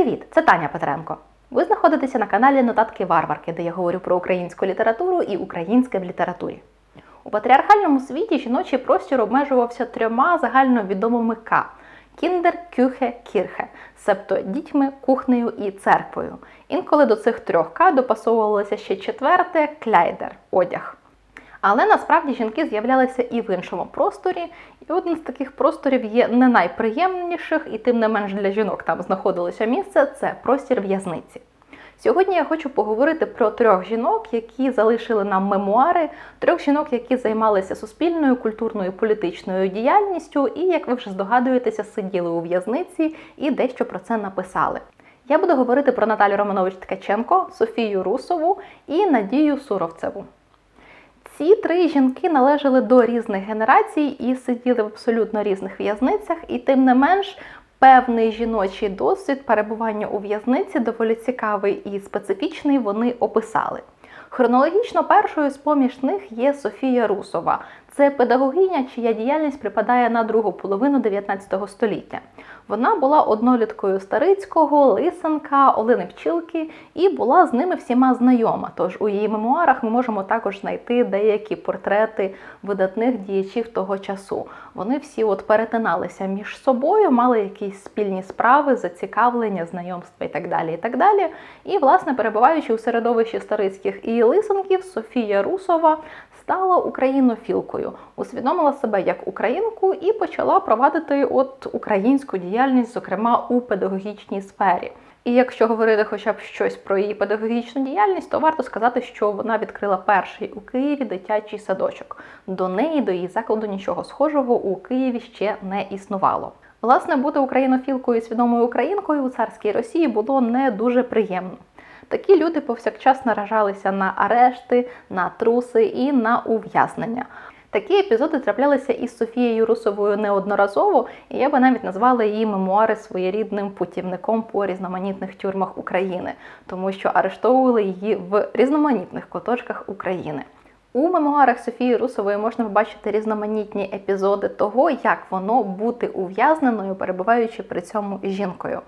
Привіт! Це Таня Петренко. Ви знаходитеся на каналі Нотатки Варварки, де я говорю про українську літературу і українське в літературі. У патріархальному світі жіночий простір обмежувався трьома загальновідомими К кіндер, кюхе, кірхе, себто дітьми, кухнею і церквою. Інколи до цих трьох К допасовувалося ще четверте кляйдер одяг. Але насправді жінки з'являлися і в іншому просторі, один з таких просторів є не найприємніших, і тим не менш для жінок там знаходилося місце це простір в'язниці. Сьогодні я хочу поговорити про трьох жінок, які залишили нам мемуари, трьох жінок, які займалися суспільною, культурною, політичною діяльністю, і, як ви вже здогадуєтеся, сиділи у в'язниці і дещо про це написали. Я буду говорити про Наталю Романович Ткаченко, Софію Русову і Надію Суровцеву. Ці три жінки належали до різних генерацій і сиділи в абсолютно різних в'язницях, і тим не менш. Певний жіночий досвід перебування у в'язниці доволі цікавий і специфічний. Вони описали. Хронологічно першою з поміж них є Софія Русова. Це педагогиня, чия діяльність припадає на другу половину 19 століття. Вона була одноліткою Старицького, Лисенка, Олени Пчілки і була з ними всіма знайома. Тож у її мемуарах ми можемо також знайти деякі портрети видатних діячів того часу. Вони всі от перетиналися між собою, мали якісь спільні справи, зацікавлення, знайомства і так далі. І так далі. І, власне, перебуваючи у середовищі Старицьких і Лисенків, Софія Русова стала українофілкою, усвідомила себе як українку і почала провадити от українську діяльність, зокрема у педагогічній сфері. І якщо говорити хоча б щось про її педагогічну діяльність, то варто сказати, що вона відкрила перший у Києві дитячий садочок. До неї, до її закладу, нічого схожого у Києві ще не існувало. Власне, бути українофілкою і свідомою українкою у царській Росії було не дуже приємно. Такі люди повсякчас наражалися на арешти, на труси і на ув'язнення. Такі епізоди траплялися із Софією Русовою неодноразово, і я би навіть назвала її мемуари своєрідним путівником по різноманітних тюрмах України, тому що арештовували її в різноманітних куточках України. У мемуарах Софії Русової можна побачити різноманітні епізоди того, як воно бути ув'язненою, перебуваючи при цьому жінкою.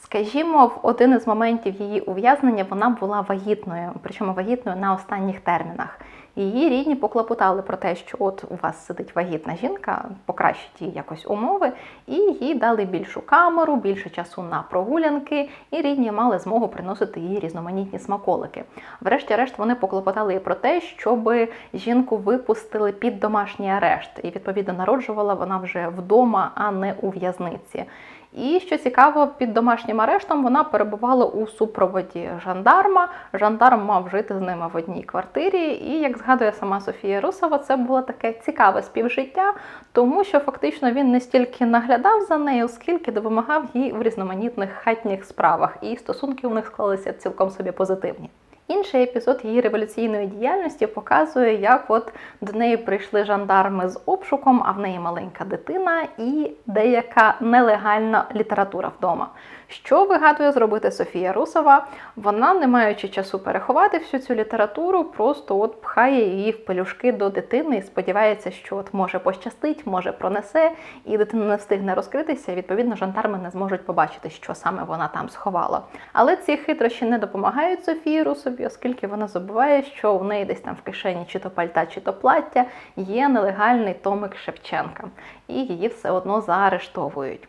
Скажімо, в один із моментів її ув'язнення вона була вагітною, причому вагітною на останніх термінах. Її рідні поклопотали про те, що от у вас сидить вагітна жінка, покращить їй якось умови, і їй дали більшу камеру, більше часу на прогулянки, і рідні мали змогу приносити їй різноманітні смаколики. Врешті-решт вони поклопотали і про те, щоб жінку випустили під домашній арешт, і відповідно народжувала вона вже вдома, а не у в'язниці. І що цікаво, під домашнім арештом вона перебувала у супроводі жандарма. Жандарм мав жити з ними в одній квартирі. І як згадує сама Софія Русова, це було таке цікаве співжиття, тому що фактично він не стільки наглядав за нею, скільки допомагав їй в різноманітних хатніх справах. І стосунки у них склалися цілком собі позитивні. Інший епізод її революційної діяльності показує, як от до неї прийшли жандарми з обшуком, а в неї маленька дитина і деяка нелегальна література вдома. Що вигадує зробити Софія Русова? Вона, не маючи часу переховати всю цю літературу, просто от пхає її в пелюшки до дитини і сподівається, що от може пощастить, може пронесе, і дитина не встигне розкритися. Відповідно, жандарми не зможуть побачити, що саме вона там сховала. Але ці хитрощі не допомагають Софії Русові, оскільки вона забуває, що у неї десь там в кишені чи то пальта, чи то плаття є нелегальний томик Шевченка, і її все одно заарештовують.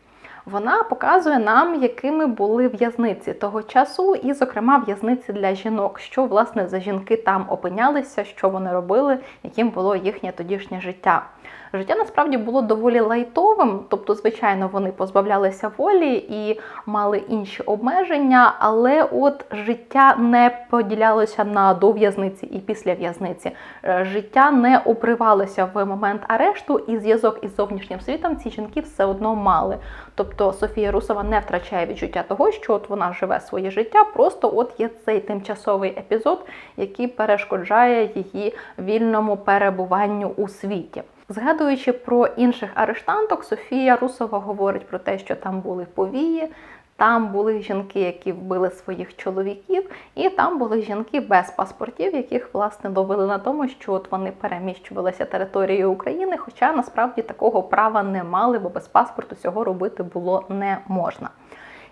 Вона показує нам, якими були в'язниці того часу, і, зокрема, в'язниці для жінок, що власне за жінки там опинялися, що вони робили, яким було їхнє тодішнє життя. Життя насправді було доволі лайтовим, тобто, звичайно, вони позбавлялися волі і мали інші обмеження, але от життя не поділялося на до в'язниці і після в'язниці. Е, життя не обривалося в момент арешту, і зв'язок із зовнішнім світом ці жінки все одно мали. Тобто Софія Русова не втрачає відчуття того, що от вона живе своє життя, просто от є цей тимчасовий епізод, який перешкоджає її вільному перебуванню у світі. Згадуючи про інших арештанток, Софія Русова говорить про те, що там були повії, там були жінки, які вбили своїх чоловіків, і там були жінки без паспортів, яких власне ловили на тому, що от вони переміщувалися територією України, хоча насправді такого права не мали, бо без паспорту цього робити було не можна.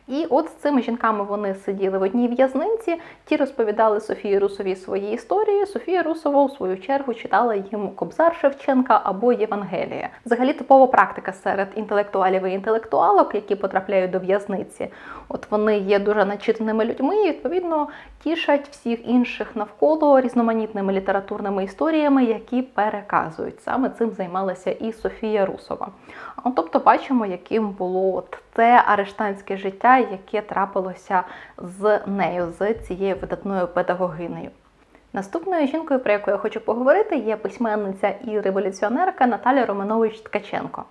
І от з цими жінками вони сиділи в одній в'язниці. Ті розповідали Софії Русовій свої історії. Софія Русова, у свою чергу, читала їм Кобзар Шевченка або Євангелія. Взагалі типова практика серед інтелектуалів і інтелектуалок, які потрапляють до в'язниці. От вони є дуже начитаними людьми, і відповідно тішать всіх інших навколо різноманітними літературними історіями, які переказують. Саме цим займалася і Софія Русова. Тобто бачимо, яким було от те арештанське життя, яке трапилося з нею, з цією видатною педагогинею. Наступною жінкою, про яку я хочу поговорити, є письменниця і революціонерка Наталя Романович Ткаченко.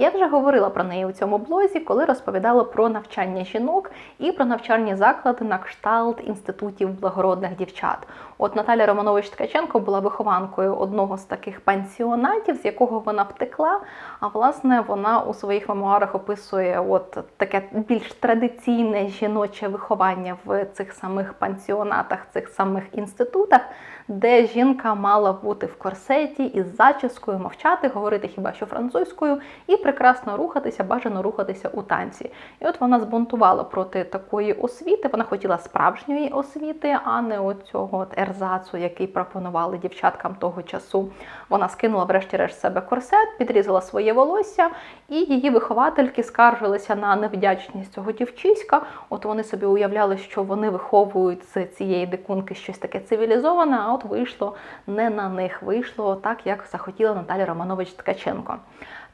Я вже говорила про неї у цьому блозі, коли розповідала про навчання жінок і про навчальні заклади на кшталт інститутів благородних дівчат. От Наталя Романович Ткаченко була вихованкою одного з таких пансіонатів, з якого вона втекла. А власне вона у своїх мемуарах описує от таке більш традиційне жіноче виховання в цих самих пансіонатах, цих самих інститутах, де жінка мала бути в корсеті із зачіскою, мовчати, говорити хіба що французькою, і прекрасно рухатися, бажано рухатися у танці. І от вона збунтувала проти такої освіти. Вона хотіла справжньої освіти, а не оцього от ерзацу, який пропонували дівчаткам того часу. Вона скинула, врешті-решт, себе корсет, підрізала своє волосся, і її виховательки скаржилися на невдячність цього дівчиська. От вони собі уявляли, що вони виховують з цієї дикунки щось таке цивілізоване, а от вийшло не на них, вийшло так, як захотіла Наталя Романович Ткаченко.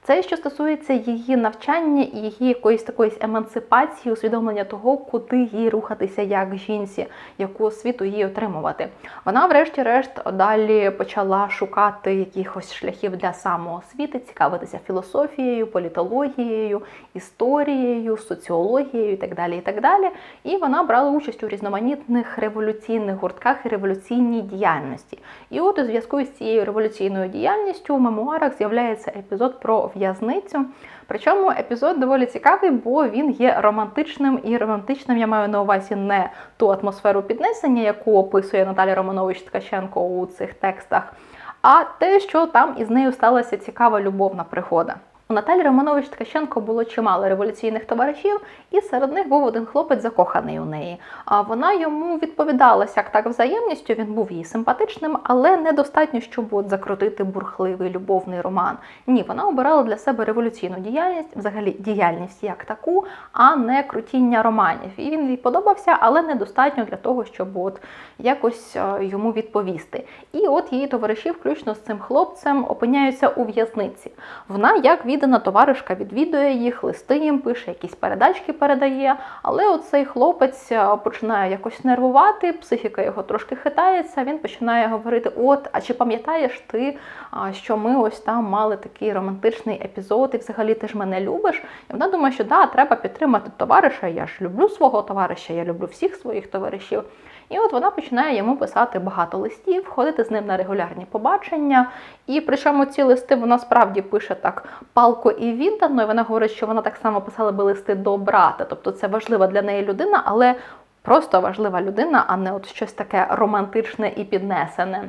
Це що стосується її навчання і її якоїсь такої емансипації, усвідомлення того, куди їй рухатися як жінці, яку освіту їй отримувати. Вона, врешті-решт, далі почала шукати якихось шляхів для самоосвіти, цікавитися філософією, політологією, історією, соціологією і так далі. І так далі. І вона брала участь у різноманітних революційних гуртках і революційній діяльності. І от у зв'язку з цією революційною діяльністю у мемуарах з'являється епізод про в'язницю. Причому епізод доволі цікавий, бо він є романтичним, і романтичним я маю на увазі не ту атмосферу піднесення, яку описує Наталя Романович Ткаченко у цих текстах, а те, що там із нею сталася цікава любовна пригода. У Наталі Романович Ткаченко було чимало революційних товаришів, і серед них був один хлопець закоханий у неї. А вона йому відповідалася так взаємністю. Він був їй симпатичним, але недостатньо, щоб от закрутити бурхливий любовний роман. Ні, вона обирала для себе революційну діяльність, взагалі діяльність як таку, а не крутіння романів. І він їй подобався, але недостатньо для того, щоб от якось йому відповісти. І от її товариші, включно з цим хлопцем, опиняються у в'язниці. Вона як віддана товаришка відвідує їх, листи їм пише, якісь передачки передає. Але оцей хлопець починає якось нервувати, психіка його трошки хитається. Він починає говорити: От, а чи пам'ятаєш ти, що ми ось там мали такий романтичний епізод, і взагалі ти ж мене любиш? І вона думає, що да, треба підтримати товариша. Я ж люблю свого товариша, я люблю всіх своїх товаришів. І от вона починає йому писати багато листів, ходити з ним на регулярні побачення. І причому ці листи вона справді пише так палко і віддано. І вона говорить, що вона так само писала би листи до брата. Тобто це важлива для неї людина, але просто важлива людина, а не от щось таке романтичне і піднесене.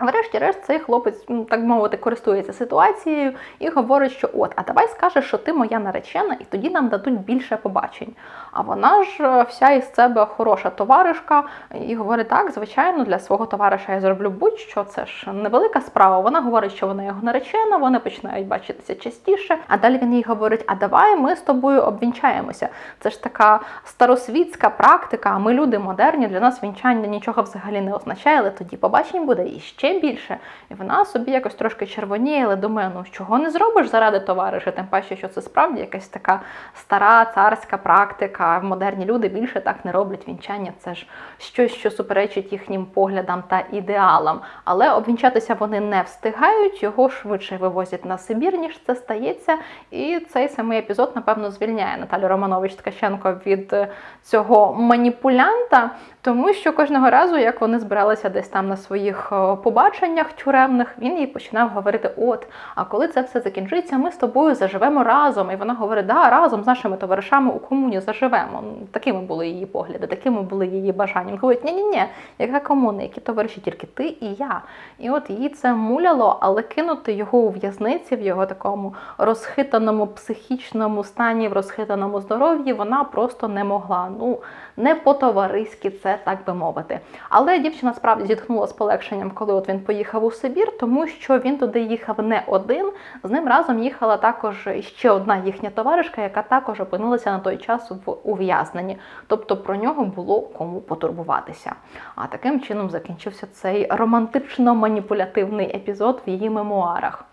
Врешті-решт, цей хлопець, ну, так мовити, користується ситуацією і говорить, що от, а давай скажеш, що ти моя наречена, і тоді нам дадуть більше побачень. А вона ж е, вся із себе хороша товаришка, і говорить, так, звичайно, для свого товариша я зроблю будь-що, це ж невелика справа. Вона говорить, що вона його наречена, вони починають бачитися частіше. А далі він їй говорить: А давай ми з тобою обвінчаємося. Це ж така старосвітська практика. а Ми люди модерні, для нас вінчання нічого взагалі не означає, але тоді побачень буде і більше. І вона собі якось трошки червоніє, але думає, ну чого не зробиш заради товариша, тим паче, що це справді якась така стара царська практика. Модерні люди більше так не роблять вінчання. Це ж щось, що суперечить їхнім поглядам та ідеалам. Але обвінчатися вони не встигають, його швидше вивозять на Сибір, ніж це стається. І цей самий епізод, напевно, звільняє Наталю Романович Ткаченко від цього маніпулянта, тому що кожного разу, як вони збиралися десь там на своїх побаченнях, побаченнях тюремних він їй починав говорити: От, а коли це все закінчиться, ми з тобою заживемо разом. І вона говорить, да, разом з нашими товаришами у комуні заживемо. Ну, Такими були її погляди, такими були її бажання. Він говорить, ні, ні, ні, яка комуна, які товариші, тільки ти і я. І от її це муляло, але кинути його у в'язниці в його такому розхитаному психічному стані, в розхитаному здоров'ї, вона просто не могла. Ну не по-товариськи це так би мовити. Але дівчина справді зітхнула з полегшенням, коли от він поїхав у Сибір, тому що він туди їхав не один. З ним разом їхала також ще одна їхня товаришка, яка також опинилася на той час в ув'язненні. Тобто про нього було кому потурбуватися. А таким чином закінчився цей романтично-маніпулятивний епізод в її мемуарах.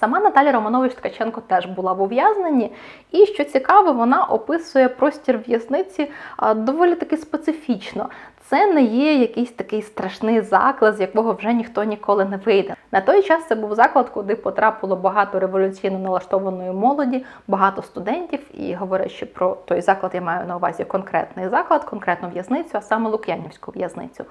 Сама Наталя Романович Ткаченко теж була в ув'язненні, і що цікаво, вона описує простір в'язниці доволі таки специфічно. Це не є якийсь такий страшний заклад, з якого вже ніхто ніколи не вийде. На той час це був заклад, куди потрапило багато революційно налаштованої молоді, багато студентів. І говорячи про той заклад, я маю на увазі конкретний заклад, конкретну в'язницю, а саме Лук'янівську в'язницю,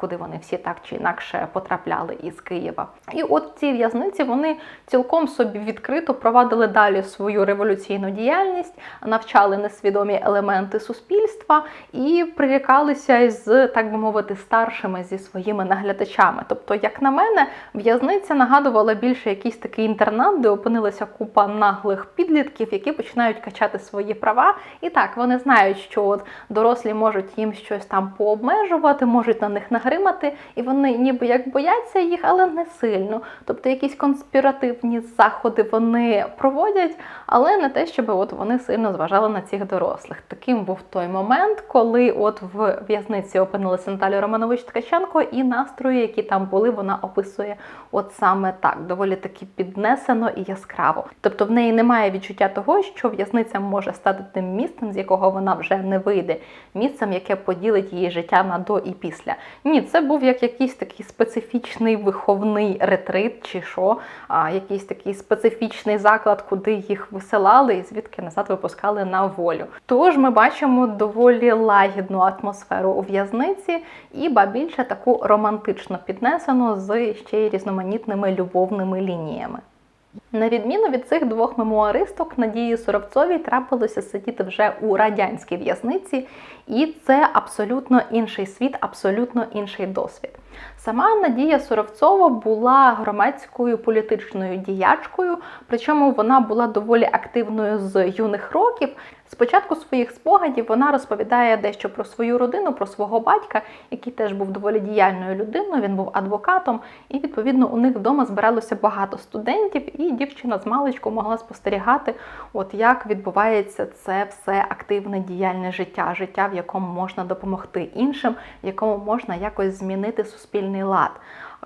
куди вони всі так чи інакше потрапляли із Києва. І от ці в'язниці вони цілком собі відкрито провадили далі свою революційну діяльність, навчали несвідомі елементи суспільства і прирікалися з, так би мовити, старшими зі своїми наглядачами. Тобто, як на мене, в'язниця нагадувала більше якийсь такий інтернат, де опинилася купа наглих підлітків, які починають качати свої права. І так, вони знають, що от дорослі можуть їм щось там пообмежувати, можуть на них нагримати, і вони ніби як бояться їх, але не сильно. Тобто якісь конспіративні заходи вони проводять, але не те, щоб от вони сильно зважали на цих дорослих. Таким був той момент, коли от в в'язниці опинилася Наталя Романович Ткаченко, і настрої, які там були, вона описує от саме так, доволі таки піднесено і яскраво. Тобто в неї немає відчуття того, що в'язниця може стати тим місцем, з якого вона вже не вийде, місцем, яке поділить її життя на до і після. Ні, це був як якийсь такий специфічний виховний ретрит, чи що, а, якийсь такий специфічний заклад, куди їх висилали і звідки назад випускали на волю. Тож ми бачимо доволі лагідну атмосферу у в'язниці, і ба більше таку романтично піднесену з ще й різноманітними любовними лініями. На відміну від цих двох мемуаристок, Надії Суровцовій трапилося сидіти вже у радянській в'язниці, і це абсолютно інший світ, абсолютно інший досвід. Сама Надія Суровцова була громадською політичною діячкою, причому вона була доволі активною з юних років. Спочатку своїх спогадів вона розповідає дещо про свою родину, про свого батька, який теж був доволі діяльною людиною. Він був адвокатом, і відповідно у них вдома збиралося багато студентів, і дівчина з маличку могла спостерігати, от як відбувається це все активне діяльне життя, життя, в якому можна допомогти іншим, в якому можна якось змінити суспільний лад.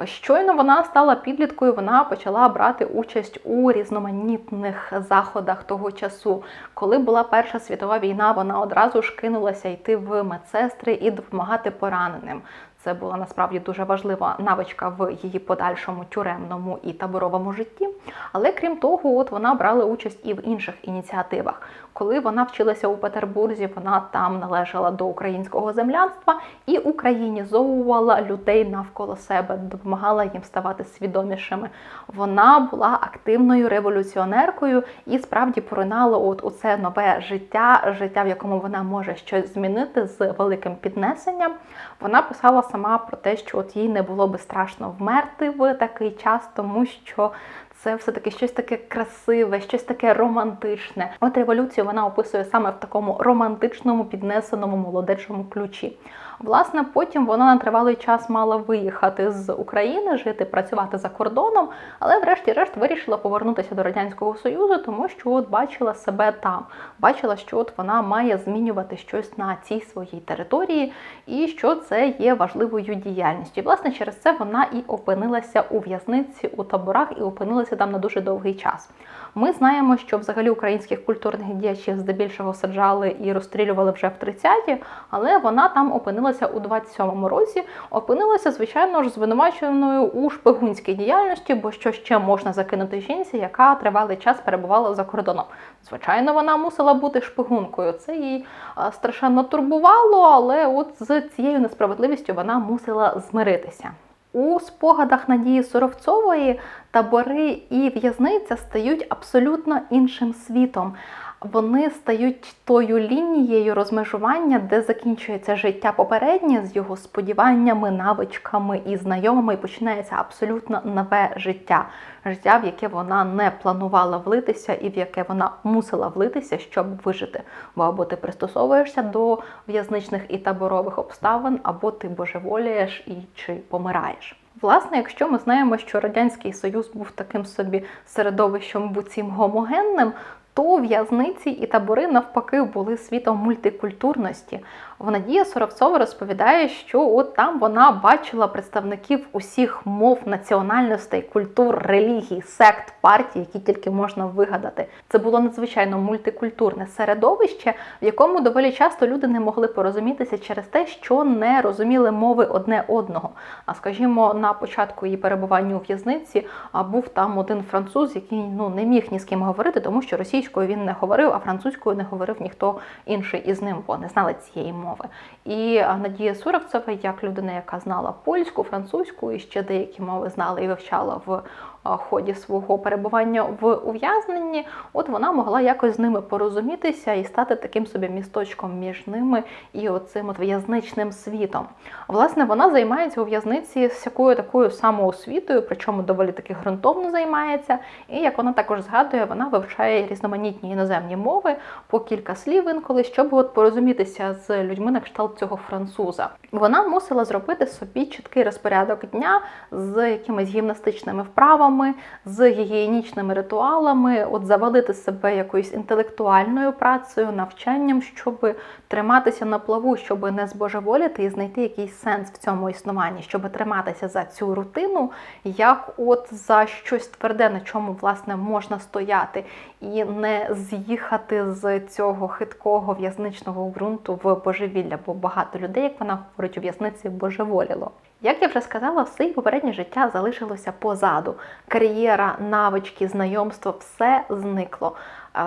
Щойно вона стала підліткою, вона почала брати участь у різноманітних заходах того часу. Коли була Перша світова війна, вона одразу ж кинулася йти в медсестри і допомагати пораненим. Це була насправді дуже важлива навичка в її подальшому тюремному і таборовому житті. Але крім того, от вона брала участь і в інших ініціативах. Коли вона вчилася у Петербурзі, вона там належала до українського землянства і українізовувала людей навколо себе, допомагала їм ставати свідомішими. Вона була активною революціонеркою і справді поринала от у це нове життя, життя, в якому вона може щось змінити з великим піднесенням. Вона писала сама про те, що от їй не було би страшно вмерти в такий час, тому що це все-таки щось таке красиве, щось таке романтичне. От революцію вона описує саме в такому романтичному, піднесеному молодечому ключі. Власне, потім вона на тривалий час мала виїхати з України, жити, працювати за кордоном, але врешті-решт вирішила повернутися до радянського союзу, тому що от бачила себе там, бачила, що от вона має змінювати щось на цій своїй території, і що це є важливою діяльністю. І, власне, через це вона і опинилася у в'язниці у таборах і опинилася там на дуже довгий час. Ми знаємо, що взагалі українських культурних діячів здебільшого саджали і розстрілювали вже в 30-ті, але вона там опинилася у 27-му році, опинилася, звичайно ж, звинуваченою у шпигунській діяльності, бо що ще можна закинути жінці, яка тривалий час перебувала за кордоном. Звичайно, вона мусила бути шпигункою. Це їй страшенно турбувало, але от з цією несправедливістю вона мусила змиритися. У спогадах Надії Суровцової табори і в'язниця стають абсолютно іншим світом. Вони стають тою лінією розмежування, де закінчується життя попереднє з його сподіваннями, навичками і знайомими, і починається абсолютно нове життя. Життя, в яке вона не планувала влитися, і в яке вона мусила влитися, щоб вижити. Бо або ти пристосовуєшся до в'язничних і таборових обставин, або ти божеволієш і чи помираєш. Власне, якщо ми знаємо, що Радянський Союз був таким собі середовищем буцім гомогенним, то в'язниці і табори навпаки були світом мультикультурності. В Надія Соровцова розповідає, що от там вона бачила представників усіх мов, національностей, культур, релігій, сект, партій, які тільки можна вигадати. Це було надзвичайно мультикультурне середовище, в якому доволі часто люди не могли порозумітися через те, що не розуміли мови одне одного. А скажімо, на початку її перебування у в'язниці був там один француз, який ну не міг ні з ким говорити, тому що російською він не говорив, а французькою не говорив ніхто інший із ним, бо не знали цієї мови мови. І Надія Суровцева, як людина, яка знала польську, французьку і ще деякі мови знала і вивчала в ході свого перебування в ув'язненні, от вона могла якось з ними порозумітися і стати таким собі місточком між ними і оцим от в'язничним світом. Власне, вона займається у в'язниці з якою такою самоосвітою, причому доволі таки ґрунтовно займається. І як вона також згадує, вона вивчає різноманітні іноземні мови по кілька слів інколи, щоб от порозумітися з людьми на кшталт цього француза. Вона мусила зробити собі чіткий розпорядок дня з якимись гімнастичними вправами з гігієнічними ритуалами, от завалити себе якоюсь інтелектуальною працею, навчанням, щоб триматися на плаву, щоб не збожеволіти і знайти якийсь сенс в цьому існуванні, щоб триматися за цю рутину, як от за щось тверде, на чому власне можна стояти, і не з'їхати з цього хиткого в'язничного ґрунту в божевілля, бо багато людей, як вона говорить, у в'язниці божеволіло. Як я вже сказала, все її попереднє життя залишилося позаду. Кар'єра, навички, знайомство все зникло.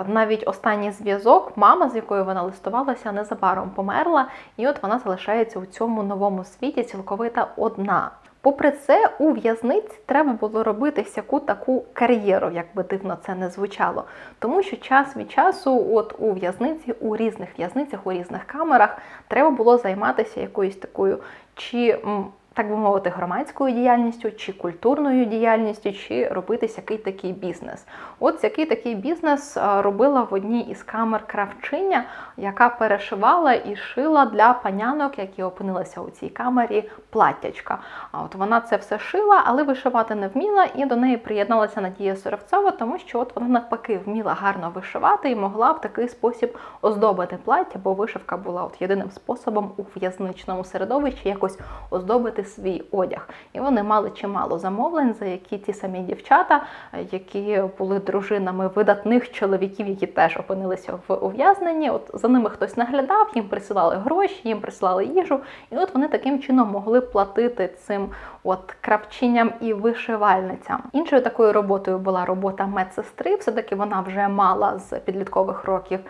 Навіть останній зв'язок, мама, з якою вона листувалася, незабаром померла, і от вона залишається у цьому новому світі цілковита одна. Попри це, у в'язниці треба було робити всяку таку кар'єру, як би дивно це не звучало. Тому що час від часу, от у в'язниці, у різних в'язницях, у різних камерах, треба було займатися якоюсь такою чи так би мовити, громадською діяльністю, чи культурною діяльністю, чи робити який такий бізнес. От який такий бізнес робила в одній із камер кравчиня, яка перешивала і шила для панянок, які опинилися у цій камері, платтячка. А от вона це все шила, але вишивати не вміла, і до неї приєдналася Надія Соровцова, тому що от вона навпаки вміла гарно вишивати і могла в такий спосіб оздобити плаття, бо вишивка була от єдиним способом у в'язничному середовищі якось оздобити свій одяг. І вони мали чимало замовлень, за які ті самі дівчата, які були дружинами видатних чоловіків, які теж опинилися в ув'язненні. От за ними хтось наглядав, їм присилали гроші, їм присилали їжу, і от вони таким чином могли платити цим от кравчиням і вишивальницям. Іншою такою роботою була робота медсестри. Все таки вона вже мала з підліткових років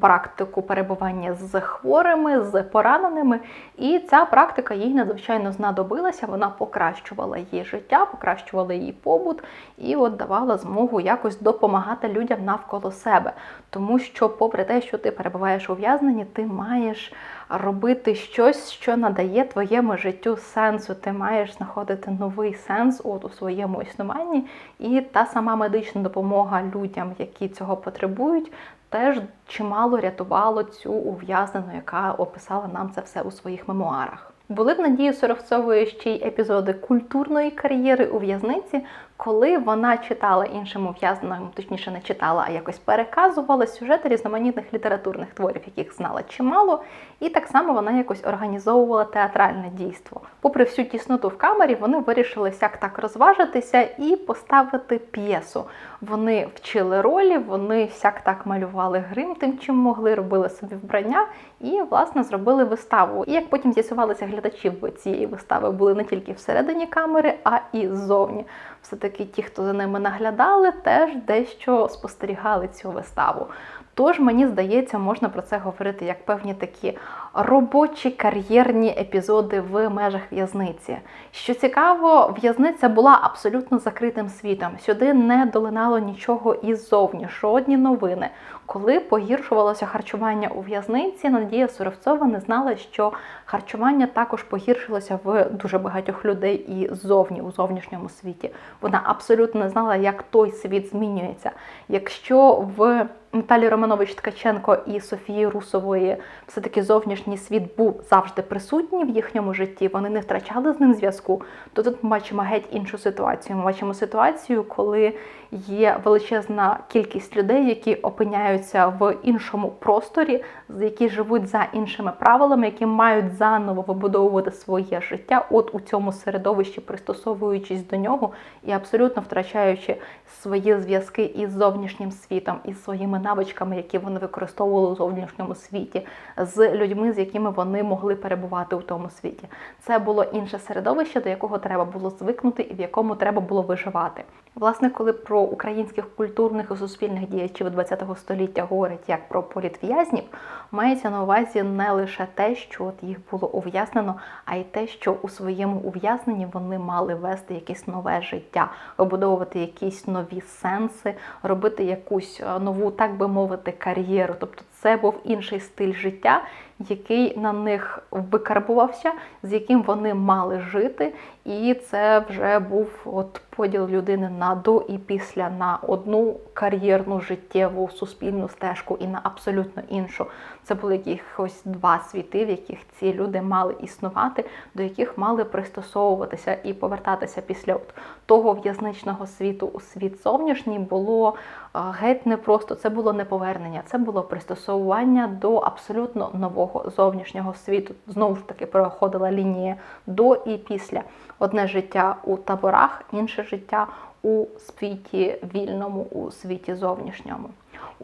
практику перебування з хворими, з пораненими, і ця практика їй надзвичайно знадобилася. Вона покращувала її життя, покращувала її побут і от давала змогу якось допомагати людям навколо себе. Тому що, попри те, що ти перебуваєш у в'язненні, ти маєш робити щось, що надає твоєму життю сенсу. Ти маєш знаходити новий сенс от у своєму існуванні, і та сама медична допомога людям, які цього потребують, теж чимало рятувало цю ув'язнену, яка описала нам це все у своїх мемуарах. Були в Надії Соровцової ще й епізоди культурної кар'єри у в'язниці, коли вона читала іншим ув'язненим, точніше не читала, а якось переказувала сюжети різноманітних літературних творів, яких знала чимало, і так само вона якось організовувала театральне дійство. Попри всю тісноту в камері, вони вирішили сяк так розважитися і поставити п'єсу. Вони вчили ролі, вони сяк так малювали грим, тим чим могли, робили собі вбрання і, власне, зробили виставу. І як потім з'ясувалися глядачі цієї вистави були не тільки всередині камери, а і ззовні все-таки ті, хто за ними наглядали, теж дещо спостерігали цю виставу. Тож, мені здається, можна про це говорити як певні такі робочі кар'єрні епізоди в межах в'язниці. Що цікаво, в'язниця була абсолютно закритим світом. Сюди не долинало нічого іззовні, жодні новини. Коли погіршувалося харчування у в'язниці, Надія Суровцова не знала, що харчування також погіршилося в дуже багатьох людей і ззовні у зовнішньому світі. Вона абсолютно не знала, як той світ змінюється. Якщо в Наталі Романович Ткаченко і Софії Русової все-таки зовнішній світ був завжди присутній в їхньому житті, вони не втрачали з ним зв'язку, то тут ми бачимо геть іншу ситуацію. Ми бачимо ситуацію, коли є величезна кількість людей, які опиняються в іншому просторі, які живуть за іншими правилами, які мають заново вибудовувати своє життя, от у цьому середовищі, пристосовуючись до нього і абсолютно втрачаючи свої зв'язки із зовнішнім світом, із своїми навичками, які вони використовували у зовнішньому світі, з людьми, з якими вони могли перебувати у тому світі. Це було інше середовище, до якого треба було звикнути і в якому треба було виживати. Власне, коли про українських культурних і суспільних діячів ХХ століття говорять як про політв'язнів, мається на увазі не лише те, що от їх було ув'язнено, а й те, що у своєму ув'язненні вони мали вести якесь нове життя, вибудовувати якісь нові сенси, робити якусь е, нову, так би мовити, кар'єру. Тобто це був інший стиль життя, який на них викарбувався, з яким вони мали жити, і це вже був от поділ людини на до і після на одну кар'єрну життєву суспільну стежку і на абсолютно іншу. Це були якихось два світи, в яких ці люди мали існувати, до яких мали пристосовуватися і повертатися після от того в'язничного світу у світ зовнішній було геть непросто. Це було не повернення, це було пристосовування до абсолютно нового зовнішнього світу. Знову ж таки проходила лінія до і після. Одне життя у таборах, інше життя у світі вільному, у світі зовнішньому.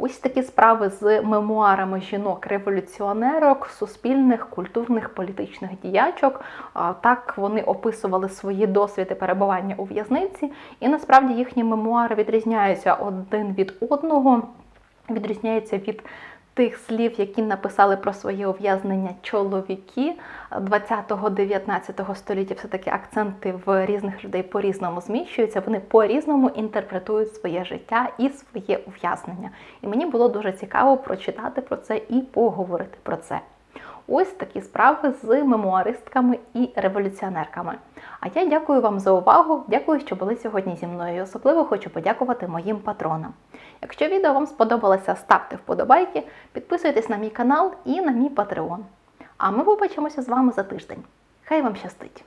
Ось такі справи з мемуарами жінок-революціонерок, суспільних, культурних, політичних діячок. Так вони описували свої досвіди перебування у в'язниці, і насправді їхні мемуари відрізняються один від одного, відрізняються від тих слів, які написали про своє ув'язнення чоловіки 20-19 століття, все-таки акценти в різних людей по-різному зміщуються, вони по-різному інтерпретують своє життя і своє ув'язнення. І мені було дуже цікаво прочитати про це і поговорити про це. Ось такі справи з мемуаристками і революціонерками. А я дякую вам за увагу. Дякую, що були сьогодні зі мною. Особливо хочу подякувати моїм патронам. Якщо відео вам сподобалося, ставте вподобайки, підписуйтесь на мій канал і на мій Patreon. А ми побачимося з вами за тиждень. Хай вам щастить!